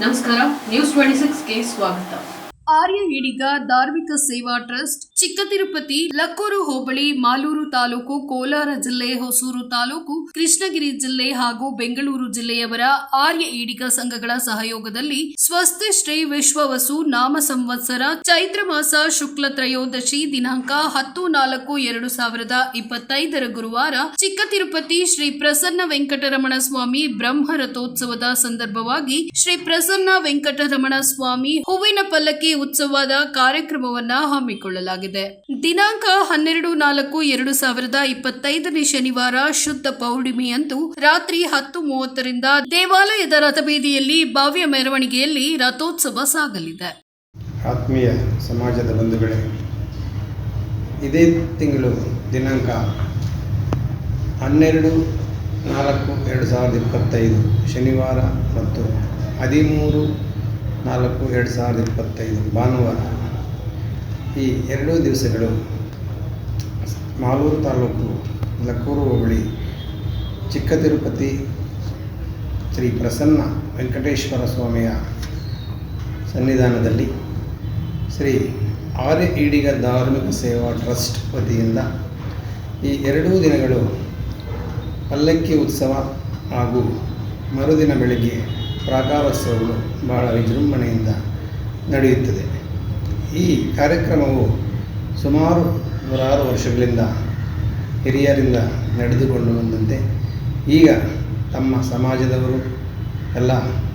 ನಮಸ್ಕಾರ news twenty ಸಿಕ್ಸ್ಗೆ ಸ್ವಾಗತ. ಆರ್ಯ ಈಡಿಗ ಧಾರ್ಮಿಕ ಸೇವಾ ಟ್ರಸ್ಟ್ ಚಿಕ್ಕ ತಿರುಪತಿ ಲಕ್ಕೂರು ಹೋಬಳಿ ಮಾಲೂರು ತಾಲೂಕು ಕೋಲಾರ ಜಿಲ್ಲೆ, ಹೊಸೂರು ತಾಲೂಕು ಕೃಷ್ಣಗಿರಿ ಜಿಲ್ಲೆ ಹಾಗೂ ಬೆಂಗಳೂರು ಜಿಲ್ಲೆಯವರ ಆರ್ಯ ಈಡಿಗ ಸಂಘಗಳ ಸಹಯೋಗದಲ್ಲಿ ಸ್ವಸ್ತಿ ಶ್ರೀ ವಿಶ್ವವಸು ನಾಮ ಸಂವತ್ಸರ ಚೈತ್ರ ಮಾಸ ಶುಕ್ಲ ತ್ರಯೋದಶಿ ದಿನಾಂಕ ಹತ್ತು ನಾಲ್ಕು ಎರಡು ಸಾವಿರದ ಇಪ್ಪತ್ತೈದರ ಗುರುವಾರ ಚಿಕ್ಕ ತಿರುಪತಿ ಶ್ರೀ ಪ್ರಸನ್ನ ವೆಂಕಟರಮಣ ಸ್ವಾಮಿ ಬ್ರಹ್ಮ ರಥೋತ್ಸವದ ಸಂದರ್ಭವಾಗಿ ಶ್ರೀ ಪ್ರಸನ್ನ ವೆಂಕಟರಮಣ ಸ್ವಾಮಿ ಹೂವಿನ ಪಲ್ಲಕ್ಕಿ ಉತ್ಸವದ ಕಾರ್ಯಕ್ರಮವನ್ನು ಹಮ್ಮಿಕೊಳ್ಳಲಾಗಿದೆ. ದಿನಾಂಕ ಹನ್ನೆರಡು ನಾಲ್ಕು ಎರಡು ಸಾವಿರದ ಇಪ್ಪತ್ತೈದನೇ ಶನಿವಾರ ಶುದ್ಧ ಪೌರ್ಣಿಮೆಯಂದು ರಾತ್ರಿ ಹತ್ತು ಮೂವತ್ತರಿಂದ ದೇವಾಲಯದ ರಥಬೀದಿಯಲ್ಲಿ ಭವ್ಯ ಮೆರವಣಿಗೆಯಲ್ಲಿ ರಥೋತ್ಸವ ಸಾಗಲಿದೆ. ಆತ್ಮೀಯ ಸಮಾಜದ ಬಂಧುಗಳೇ, ಇದೇ ತಿಂಗಳು ದಿನಾಂಕ ಹನ್ನೆರಡು ನಾಲ್ಕು ಎರಡು ಸಾವಿರದ ಇಪ್ಪತ್ತೈದು, ಶನಿವಾರ ಮತ್ತು ಹದಿಮೂರು ನಾಲ್ಕು ಎರಡು ಸಾವಿರದ ಇಪ್ಪತ್ತೈದು, ಭಾನುವಾರ. ಈ ಎರಡೂ ದಿವಸಗಳು ಮಾಲೂರು ತಾಲೂಕು ಲಕ್ಕೂರು ಹೋಬಳಿ ಚಿಕ್ಕ ತಿರುಪತಿ ಶ್ರೀ ಪ್ರಸನ್ನ ವೆಂಕಟೇಶ್ವರ ಸ್ವಾಮಿಯ ಸನ್ನಿಧಾನದಲ್ಲಿ ಶ್ರೀ ಆರ್ಯ ಈಡಿಗ ಧಾರ್ಮಿಕ ಸೇವಾ ಟ್ರಸ್ಟ್ ವತಿಯಿಂದ ಈ ಎರಡೂ ದಿನಗಳು ಪಲ್ಲಕ್ಕಿ ಉತ್ಸವ ಹಾಗೂ ಮರುದಿನ ಬೆಳಗ್ಗೆ ಪ್ರಾಕಾರೋತ್ಸವಗಳು ಬಹಳ ವಿಜೃಂಭಣೆಯಿಂದ ನಡೆಯುತ್ತದೆ. ಈ ಕಾರ್ಯಕ್ರಮವು ಸುಮಾರು ನೂರಾರು ವರ್ಷಗಳಿಂದ ಹಿರಿಯರಿಂದ ನಡೆದುಕೊಂಡು ಬಂದಂತೆ ಈಗ ತಮ್ಮ ಸಮಾಜದವರು, ಎಲ್ಲ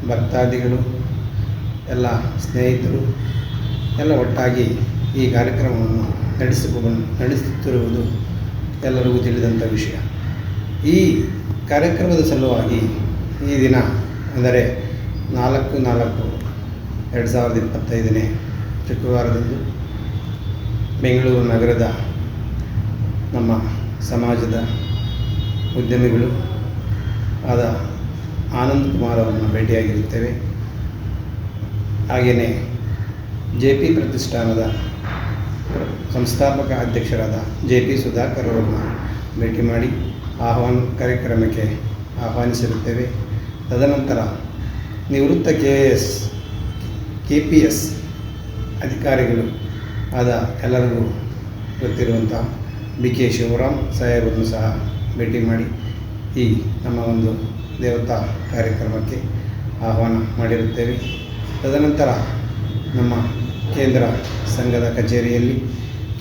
ಭಕ್ತಾದಿಗಳು, ಎಲ್ಲ ಸ್ನೇಹಿತರು, ಎಲ್ಲ ಒಟ್ಟಾಗಿ ಈ ಕಾರ್ಯಕ್ರಮವನ್ನು ನಡೆಸಿಕೊಂಡು ನಡೆಸುತ್ತಿರುವುದು ಎಲ್ಲರಿಗೂ ತಿಳಿದಂಥ ವಿಷಯ. ಈ ಕಾರ್ಯಕ್ರಮದ ಸಲುವಾಗಿ ಈ ದಿನ, ಅಂದರೆ ನಾಲ್ಕು ನಾಲ್ಕು, ಎರಡು ಸಾವಿರದ ಇಪ್ಪತ್ತೈದನೇ ಶುಕ್ರವಾರದಂದು ಬೆಂಗಳೂರು ನಗರದ ನಮ್ಮ ಸಮಾಜದ ಉದ್ಯಮಿಗಳು ಆದ ಆನಂದ್ ಕುಮಾರ್ ಅವರನ್ನು ಭೇಟಿಯಾಗಿರುತ್ತೇವೆ. ಹಾಗೆಯೇ ಜೆ ಪಿ ಪ್ರತಿಷ್ಠಾನದ ಸಂಸ್ಥಾಪಕ ಅಧ್ಯಕ್ಷರಾದ ಜೆ ಪಿ ಸುಧಾಕರ್ ಅವರನ್ನು ಭೇಟಿ ಮಾಡಿ ಆಹ್ವಾನ ಕಾರ್ಯಕ್ರಮಕ್ಕೆ ಆಹ್ವಾನಿಸಿರುತ್ತೇವೆ. ತದನಂತರ ನಿವೃತ್ತ K S K P S ಅಧಿಕಾರಿಗಳು ಆದ ಎಲ್ಲರಿಗೂ ಗೊತ್ತಿರುವಂಥ ಬಿ ಕೆ ಶಿವರಾಮ್ ಸಾಹೇಬರನ್ನು ಸಹ ಭೇಟಿ ಮಾಡಿ ಈ ನಮ್ಮ ಒಂದು ದೇವತಾ ಕಾರ್ಯಕ್ರಮಕ್ಕೆ ಆಹ್ವಾನ ಮಾಡಿರುತ್ತೇವೆ. ತದನಂತರ ನಮ್ಮ ಕೇಂದ್ರ ಸಂಘದ ಕಚೇರಿಯಲ್ಲಿ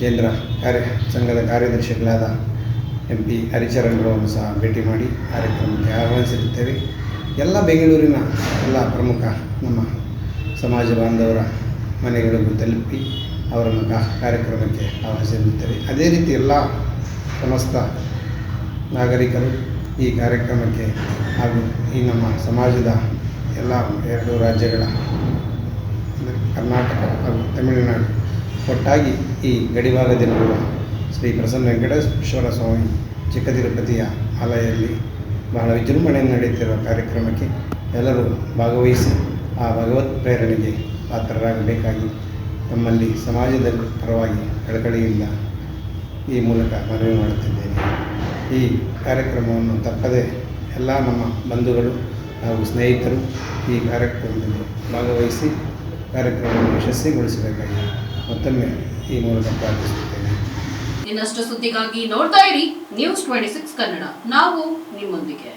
ಕೇಂದ್ರ ಕಾರ್ಯ, ಸಂಘದ ಕಾರ್ಯದರ್ಶಿಗಳಾದ ಎಂ ಪಿ ಹರಿಚರಣ್ರವನ್ನು ಸಹ ಭೇಟಿ ಮಾಡಿ ಕಾರ್ಯಕ್ರಮಕ್ಕೆ ಆಹ್ವಾನಿಸಿರುತ್ತೇವೆ. ಎಲ್ಲ ಬೆಂಗಳೂರಿನ ಎಲ್ಲ ಪ್ರಮುಖ ನಮ್ಮ ಸಮಾಜ ಬಾಂಧವರ ಮನೆಗಳಿಗೂ ತಲುಪಿ ಅವರನ್ನು ಕಾರ್ಯಕ್ರಮಕ್ಕೆ ಆಹ್ವಾನಿಸಿರುತ್ತೇವೆ ಅದೇ ರೀತಿ ಎಲ್ಲ ಸಮಸ್ತ ನಾಗರಿಕರು ಈ ಕಾರ್ಯಕ್ರಮಕ್ಕೆ ಹಾಗೂ ಈ ನಮ್ಮ ಸಮಾಜದ ಎಲ್ಲ ಎರಡು ರಾಜ್ಯಗಳ ಕರ್ನಾಟಕ ಹಾಗೂ ತಮಿಳುನಾಡು ಒಟ್ಟಾಗಿ ಈ ಗಡಿಭಾಗದಲ್ಲಿರುವ ಶ್ರೀ ಪ್ರಸನ್ನ ವೆಂಕಟೇಶ್ವರ ಸ್ವಾಮಿ ಚಿಕ್ಕ ತಿರುಪತಿಯ ಆಲಯದಲ್ಲಿ ಬಹಳ ವಿಜೃಂಭಣೆಯಿಂದ ನಡೆಯುತ್ತಿರುವ ಕಾರ್ಯಕ್ರಮಕ್ಕೆ ಎಲ್ಲರೂ ಭಾಗವಹಿಸಿ ಆ ಭಗವತ್ ಪ್ರೇರಣೆಗೆ ಪಾತ್ರರಾಗಬೇಕಾಗಿ ತಮ್ಮಲ್ಲಿ ಸಮಾಜದ ಪರವಾಗಿ ಕಳಕಳಿಯಿಂದ ಈ ಮೂಲಕ ಮನವಿ ಮಾಡುತ್ತಿದ್ದೇನೆ. ಈ ಕಾರ್ಯಕ್ರಮವನ್ನು ತಪ್ಪದೆ ಎಲ್ಲ ನಮ್ಮ ಬಂಧುಗಳು ಹಾಗೂ ಸ್ನೇಹಿತರು ಈ ಕಾರ್ಯಕ್ರಮದಲ್ಲಿ ಭಾಗವಹಿಸಿ ಕಾರ್ಯಕ್ರಮವನ್ನು ಯಶಸ್ವಿಗೊಳಿಸಬೇಕಾಗಿ ಮತ್ತೊಮ್ಮೆ ಈ ಮೂಲಕ ಪ್ರಾರ್ಥಿಸುತ್ತೇನೆ. ಇನ್ನಷ್ಟು ಸುದ್ದಿಗಾಗಿ ನೋಡ್ತಾ ಇರಿ ನ್ಯೂಸ್ ಟ್ವೆಂಟಿ ಸಿಕ್ಸ್ ಕನ್ನಡ ನಾವು ನಿಮ್ಮೊಂದಿಗೆ.